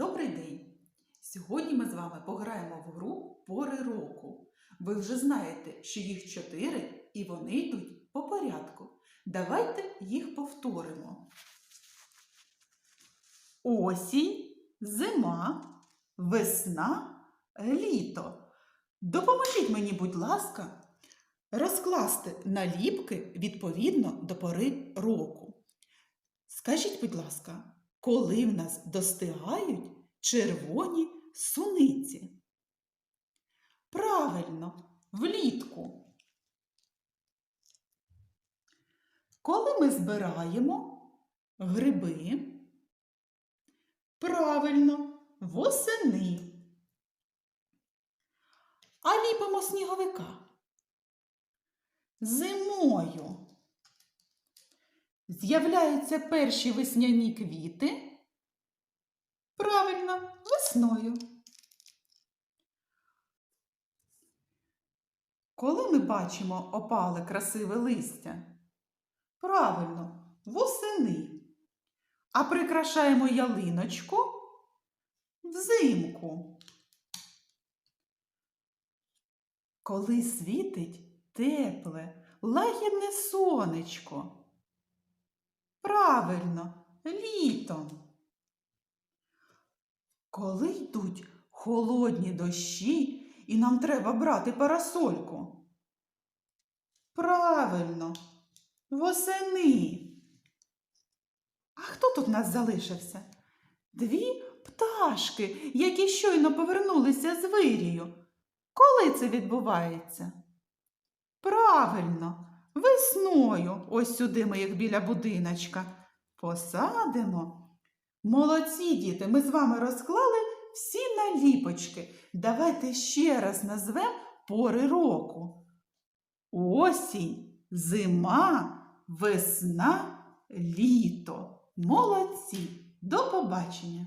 Добрий день! Сьогодні ми з вами пограємо в гру пори року. Ви вже знаєте, що їх чотири і вони йдуть по порядку. Давайте їх повторимо. Осінь, зима, весна, літо. Допоможіть мені, будь ласка, розкласти наліпки відповідно до пори року. Скажіть, будь ласка, коли в нас достигають червоні суниці? Правильно, влітку. Коли ми збираємо гриби? Правильно, восени. А ліпимо сніговика. Зимою. З'являються перші весняні квіти. Правильно, весною. Коли ми бачимо опале красиве листя? Правильно, восени. А прикрашаємо ялиночку взимку. Коли світить тепле, лагідне сонечко. Правильно, літом. Коли йдуть холодні дощі, і нам треба брати парасольку. Правильно, восени. А хто тут нас залишився? Дві пташки, які щойно повернулися з вирію. Коли це відбувається? Правильно, весною. Ось сюди ми їх біля будиночка посадимо. Молодці діти, ми з вами розклали всі наліпочки. Давайте ще раз назвемо пори року. Осінь, зима, весна, літо. Молодці. До побачення!